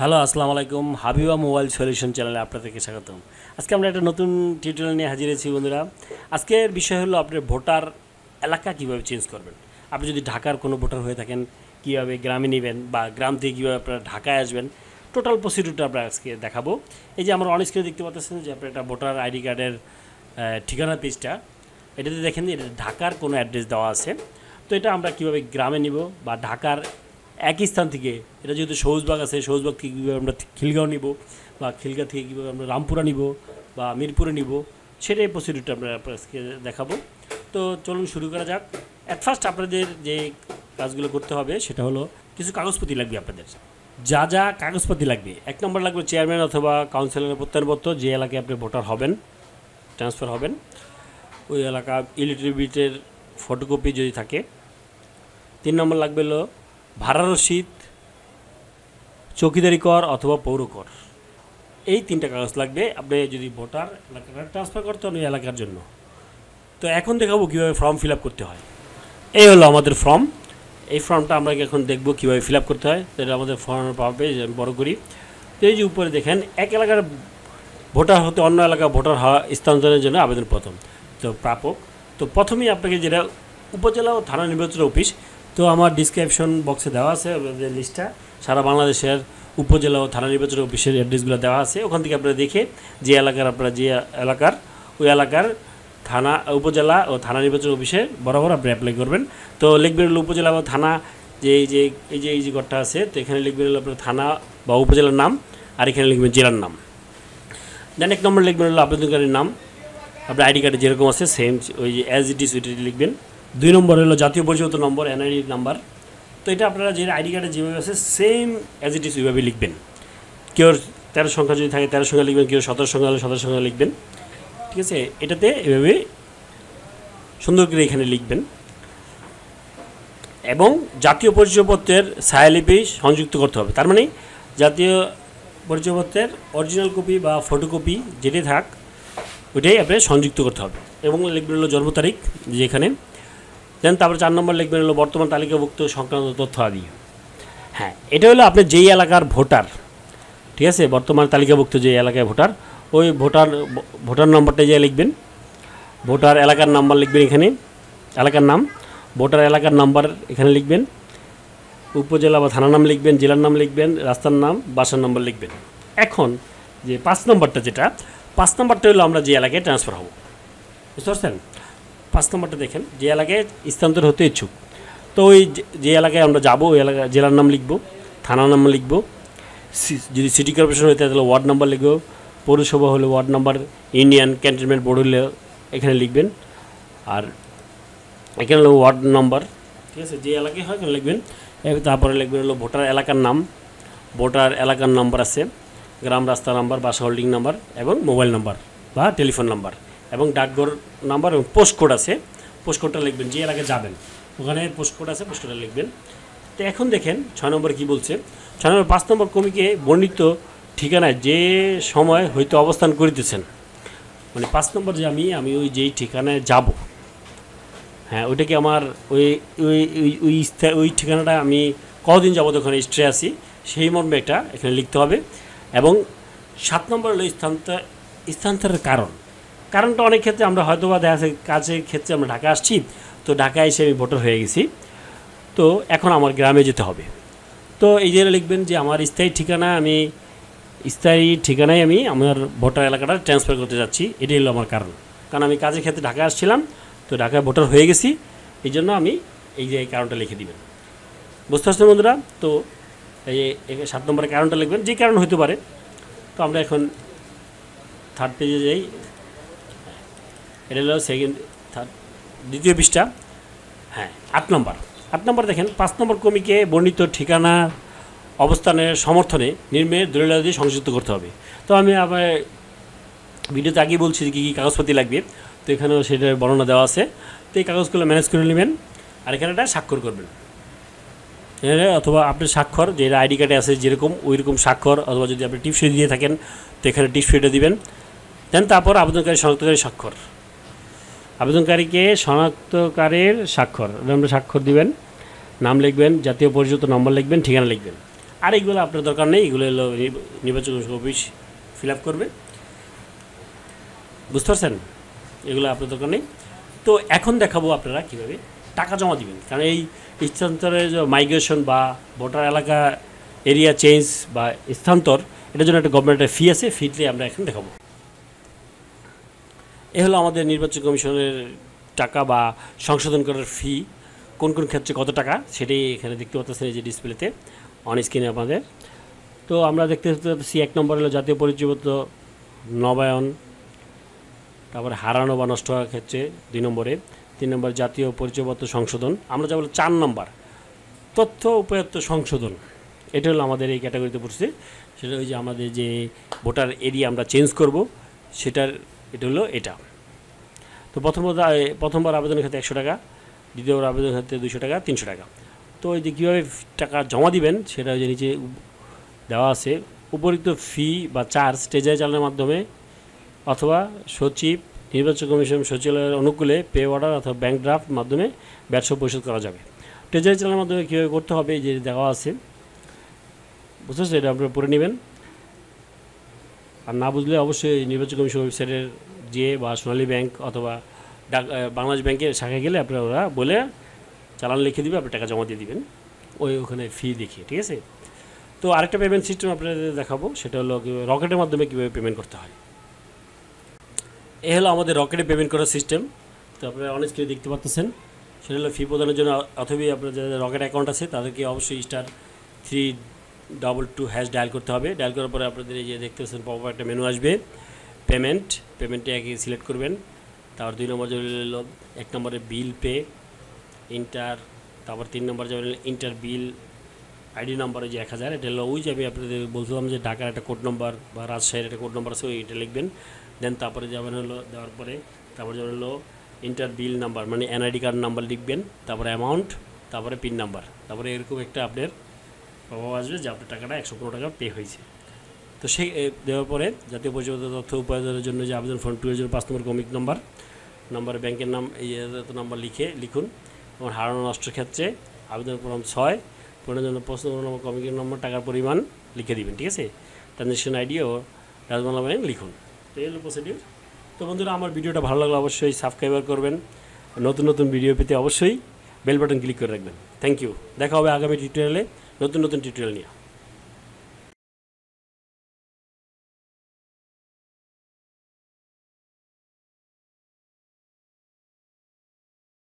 Hello, আসসালামু আলাইকুম। Habiba mobile solution চ্যানেলে আপনাদেরকে স্বাগতম। আজকে আমরা একটা নতুন টিউটোরিয়াল নিয়ে হাজির হয়েছি বন্ধুরা। আজকের বিষয় হলো আপনার ভোটার এলাকা কীভাবে চেঞ্জ করবেন? আপনি যদি ঢাকার কোনো ভোটার হয়ে থাকেন, কীভাবে গ্রামে নেবেন বা গ্রাম থেকে কীভাবে আপনারা ঢাকায় আসবেন টোটাল প্রসিডিউরটা আমরা আজকে দেখাবো। এই যে আমরা অনেক দেখতে পাচ্ছেন যে আপনার একটা ভোটার আইডি কার্ডের ঠিকানা পেজটা এটাতে দেখেন এটা ঢাকার কোনো অ্যাড্রেস দেওয়া আছে। তো এটা আমরা কীভাবে গ্রামে নিব বা ঢাকার একই স্থান থেকে, এটা যেহেতু সবুজবাগ আছে সবুজবাগ থেকে কীভাবে আমরা খিলগাঁও নিব বা খিলগাঁও থেকে কীভাবে আমরা রামপুরা নিব বা মিরপুরে নিব, সেটাই প্রসিডিউরটা আমরা আজকে দেখাবো। তো চলুন শুরু করা যাক। অ্যাট ফার্স্ট আপনাদের যে কাজগুলো করতে হবে, সেটা হলো কিছু কাগজপত্র লাগবে আপনাদের। যা যা কাগজপাতি লাগবে, এক নম্বর লাগবে চেয়ারম্যান অথবা কাউন্সিলরের প্রত্যয়নপত্র, যে এলাকায় আপনি ভোটার হবেন ট্রান্সফার হবেন। ওই এলাকা ইলেকট্রিক বিটের ফটোকপি যদি থাকে। তিন নম্বর লাগবে হলো ভাড়া রসিদ, চৌকিদারি কর অথবা পৌর কর। এই তিনটা কাগজ লাগবে। আপনি যদি ভোটার এলাকাটা ট্রান্সফার করতে হন ওই এলাকার জন্য। তো এখন দেখাবো কীভাবে ফর্ম ফিল করতে হয়। এই হলো আমাদের ফর্ম এই ফর্মটা আমরা এখন দেখব কীভাবে ফিল করতে হয়। তো এটা আমাদের ফর্ম পাবে বড় করি। তো এই যে উপরে দেখেন, এক এলাকার ভোটার হতে অন্য এলাকা ভোটার হওয়া স্থানান্তরের জন্য আবেদন প্রথম। তো প্রাপক। তো প্রথমেই আপনাকে যেটা উপজেলা ও থানা নির্বাচন অফিস তো আমার ডিসক্রিপশন বক্সে দেওয়া আছে যে লিস্টটা সারা বাংলাদেশের উপজেলা ও থানা নির্বাচন অফিসের অ্যাড্রেসগুলো দেওয়া আছে। ওখান থেকে আপনারা দেখে যে এলাকার আপনারা যে এলাকার, ওই এলাকার থানা, উপজেলা ও থানা নির্বাচন অফিসে বরাবর আপনি অ্যাপ্লাই করবেন। তো লিখবেন উপজেলা বা থানা, যে এই যে এই যে এই যে ঘরটা আছে, তো এখানে লিখবেন আপনার থানা বা উপজেলার নাম, আর এখানে লিখবেন জেলার নাম। দেন এক নম্বর লিখবেন হলো আবেদনকারীর নাম, আপনার আইডি কার্ডে যেরকম আছে সেম ওই যে অ্যাজ ইট ওইটি লিখবেন। দুই নম্বর হলো জাতীয় পরিচয় নম্বর এনআইডি নাম্বার তো এটা আপনারা যে আইডি কার্ডে যেভাবে আছে সেম অ্যাজ ইট ইস ওইভাবে লিখবেন। কেউ তেরো সংখ্যা যদি থাকে, তেরো সংখ্যা লিখবেন, কেউ সতেরো সংখ্যা হলে সতেরো সংখ্যা লিখবেন। ঠিক আছে? এটাতে এভাবে সুন্দর করে এখানে লিখবেন। এবং জাতীয় পরিচয়পত্রের ছায়ালিপি সংযুক্ত করতে হবে। তার মানে জাতীয় পরিচয়পত্রের অরিজিনাল কপি বা ফটোকপি যেটাই থাক, ওইটাই আপনি সংযুক্ত করতে হবে। এবং লিখবেন হলো জন্ম তারিখ, যেখানে দেন তারপরে চার নম্বর লিখবেন হলো বর্তমান তালিকাভুক্ত সংক্রান্ত তথ্য আদি। হ্যাঁ এটা হলো আপনি যেই এলাকার ভোটার, ঠিক আছে? বর্তমান তালিকাভুক্ত যে এলাকায় ভোটার, ওই ভোটার ভোটার নম্বরটা যে লিখবেন, ভোটার এলাকার নাম্বার লিখবেন এখানে, এলাকার নাম, ভোটার এলাকার নাম্বার এখানে লিখবেন, উপজেলা বা থানার নাম লিখবেন, জেলার নাম লিখবেন, রাস্তার নাম, বাসার নম্বর লিখবেন। এখন যে পাঁচ নম্বরটা যেটা, পাঁচ নম্বরটা হলো আমরা যে এলাকায় ট্রান্সফার হব। বুঝতে পারছেন? পাঁচ নম্বরটা দেখেন, যে এলাকায় স্থানান্তর হতে ইচ্ছুক। তো ওই যে এলাকায় আমরা যাব, ওই এলাকা জেলার নাম লিখব, থানার নাম লিখব যদি সিটি কর্পোরেশন হইতে তাহলে ওয়ার্ড নাম্বার লিখব, পৌরসভা হলে ward number, union cantonment board হলে এখানে লিখবেন, আর এখানে হলো ওয়ার্ড নাম্বার, ঠিক আছে, যে এলাকায় হয় এখানে লিখবেন তারপরে লিখবেন হলো ভোটার এলাকার নাম, ভোটার এলাকার নাম্বার আছে, গ্রাম রাস্তা নাম্বার, বাসা হোল্ডিং নাম্বার এবং মোবাইল নাম্বার বা টেলিফোন নাম্বার। এবং ডাকঘর নাম্বার এবং পোস্ট কোড আছে। পোস্ট কোডটা লিখবেন, যে এলাকায় যাবেন। ওখানে পোস্ট কোড আছে পোস্ট কোডটা লিখবেন। তো এখন দেখেন, ছয় নম্বর কী বলছে? ছয় নম্বর, পাঁচ নম্বর কমিকে বর্ণিত ঠিকানায় যে সময় হয়তো অবস্থান করিতেছেন। মানে পাঁচ নম্বর যে আমি আমি ওই যেই ঠিকানায় যাব। হ্যাঁ ওইটাকে আমার ওই ওই ওই ওই ঠিকানাটা আমি কদিন যাব ওখানে স্ট্রে আসি সেই মর্মে একটা এখানে লিখতে হবে। এবং সাত নম্বর হলো স্থানান্তর স্থানান্তরের কারণ। কারণটা অনেক ক্ষেত্রে আমরা হয়তো বা দেখা যাচ্ছে কাজের ক্ষেত্রে আমরা ঢাকা আসছি, তো ঢাকায় এসে আমি ভোটার হয়ে গেছি। তো এখন আমার গ্রামে যেতে হবে। তো এই যে লিখবেন যে আমার স্থায়ী ঠিকানা, আমি স্থায়ী ঠিকানায় আমি আমার ভোটার এলাকাটা ট্রান্সফার করতে যাচ্ছি, এটাই হলো আমার কারণ। কারণ আমি কাজের ক্ষেত্রে ঢাকা আসছিলাম, তো ঢাকায় ভোটার হয়ে গেছি, এই জন্য আমি এই যে কারণটা লিখে দিবেন। বুঝতে পারছেন বন্ধুরা? তো এই সাত নম্বরের কারণটা লিখবেন, যে কারণ হতে পারে। তো আমরা এখন থার্ড পেজে যাই। এটা হলো সেকেন্ড থার্ড দ্বিতীয় পৃষ্ঠা। হ্যাঁ আট নম্বর। আট নম্বর দেখেন, পাঁচ নম্বর কমিকে বর্ণিত ঠিকানা অবস্থানের সমর্থনে নির্মে দলিলাদি সংযুক্ত করতে হবে। তো আমি আবার ভিডিওতে আগেই বলছি যে কী কী কাগজপাতি লাগবে। তো এখানেও সেটার বর্ণনা দেওয়া আছে। তো এই কাগজগুলো ম্যানেজ করে নেবেন আর এখানে একটা স্বাক্ষর করবেন। অথবা আপনার স্বাক্ষর, যে আইডি কার্ডে আছে যেরকম ওই রকম স্বাক্ষর, অথবা যদি আপনি টিপসই দিয়ে থাকেন, তো এখানে টিপসইটা দিবেন। দেন তারপর আবেদনকারী শনাক্তকারী স্বাক্ষর। আবেদনকারীকে শনাক্তকারীর স্বাক্ষর আমরা স্বাক্ষর দিবেন, নাম লিখবেন, জাতীয় পরিচিত নম্বর লিখবেন, ঠিকানা লিখবেন। আর এইগুলো আপনার দরকার নেই, এগুলো হলো নির্বাচন অফিস ফিল আপ করবে। বুঝতে পারছেন? এগুলো আপনার দরকার নেই। তো এখন দেখাবো আপনারা কীভাবে টাকা জমা দিবেন। কারণ এই স্থানান্তরের যে মাইগ্রেশন বা ভোটার এলাকা এরিয়া চেঞ্জ বা স্থানান্তর, এটার জন্য একটা গভর্নমেন্টের ফি আছে ফিটলে আমরা এখন দেখাবো। এ হলো আমাদের নির্বাচন কমিশনের টাকা বা সংশোধন করার ফি কোন কোন ক্ষেত্রে কত টাকা, সেটাই এখানে দেখতে পাচ্ছেন এই যে ডিসপ্লেতে অন স্ক্রিনে আমাদের তো আমরা দেখতে পাচ্ছি এক নম্বর হলো জাতীয় পরিচয়পত্র নবায়ন, তারপরে হারানো বা নষ্ট হওয়ার ক্ষেত্রে দুই নম্বরে। তিন নম্বর জাতীয় পরিচয়পত্র সংশোধন। আমরা যা বলি চার নম্বর, তথ্য উপায়ত্ত সংশোধন। এটা হলো আমাদের এই ক্যাটাগরিতে পড়ছে। সেটা ওই যে আমাদের যে ভোটার এরিয়া আমরা চেঞ্জ করব, সেটার, এটা হলো এটা। তো প্রথমত প্রথমবার আবেদনের ক্ষেত্রে একশো টাকা, দ্বিতীয়বার আবেদনের ক্ষেত্রে দুশো টাকা, তিনশো টাকা। তো এই যে কীভাবে টাকা জমা দিবেন, সেটা যে নিচে দেওয়া আছে। উপরিক্ত ফি বা চার্জ ট্রেজারি মাধ্যমে অথবা সচিব, নির্বাচন কমিশন, সচিবালয়ের অনুকূলে পে অর্ডার অথবা ব্যাংক ড্রাফট মাধ্যমে ব্যবসা পরিশোধ করা যাবে। ট্রেজারি চালানোর মাধ্যমে কীভাবে করতে হবে যে দেওয়া আছে বুঝতে এটা আপনারা পড়ে নেবেন। আর না বুঝলে অবশ্যই নির্বাচন কমিশন ওয়েবসাইটের যে বা সোনালী ব্যাংক অথবা ডাক বাংলাদেশ ব্যাংকের শাখায় গেলে আপনারা ওরা বলে চালান লিখে দিবে, আপনি টাকা জমা দিয়ে দিবেন। ওই ওখানে ফি দেখিয়ে, ঠিক আছে? তো আরেকটা পেমেন্ট সিস্টেম আপনাদের দেখাবো, সেটা হলো রকেটের মাধ্যমে কীভাবে পেমেন্ট করতে হয়। এ হলো আমাদের রকেটে পেমেন্ট করার সিস্টেম তো আপনারা অনেক স্ক্রিনে দেখতে পাচ্ছেন। সেটা হলো ফি প্রদানের জন্য, অথবা আপনার যাদের রকেট অ্যাকাউন্ট আছে, তাদেরকে অবশ্যই star three double two hash dial করতে হবে। ডায়াল করার পরে আপনাদের এই যে দেখতে পাচ্ছেন পপ একটা মেনু আসবে পেমেন্ট পেমেন্টে আগে সিলেক্ট করবেন। তারপর দুই নম্বর যাবে এক নম্বরে বিল পে, ইন্টার, তারপর তিন নম্বর যাবে ইন্টার বিল, আইডি নাম্বারে যে এক হাজার। এটা হলো ওই যে আমি আপনাদের বলছিলাম যে ঢাকার একটা কোড নম্বর বা রাজশাহীর একটা কোড নম্বর আছে, ওই এটা লিখবেন। দেন তারপরে যাবেন হলো, দেওয়ার পরে তারপরে যাবেন হলো ইন্টার বিল নাম্বার মানে এনআইডি কার্ড নাম্বার লিখবেন, তারপরে অ্যামাউন্ট, তারপরে পিন নাম্বার। তারপরে এরকম একটা আপনার প্রভাব আসবে যে আপনার টাকাটা একশো পনেরো টাকা পে হয়েছে। তো সেই দেওয়ার পরে জাতীয় পরিচয় তথ্য উপায়নের জন্য যে আবেদন ফর্ম টু এর পাঁচ নম্বর কমিক নাম্বার নাম্বারে ব্যাংকের নাম, এই নাম্বার লিখে, লিখুন। এবং হারানো নষ্টের ক্ষেত্রে আবেদন ফর্ম ছয়, পূরণের জন্য প্রশ্ন নম্বর কমিকের নম্বর টাকার পরিমাণ লিখে দিবেন, ঠিক আছে? ট্রানজ্যাকশন আইডি ও রাজবাংলা ব্যাংক লিখুন। তো এই হলো প্রসিডিউর তো বন্ধুরা, আমার ভিডিওটা ভালো লাগলে অবশ্যই সাবস্ক্রাইবার করবেন। নতুন নতুন ভিডিও পেতে অবশ্যই বেল বাটন ক্লিক করে রাখবেন। থ্যাংক ইউ দেখা হবে আগামী টিউটোরিয়ালে নতুন নতুন টিউটোরিয়াল নিয়ে।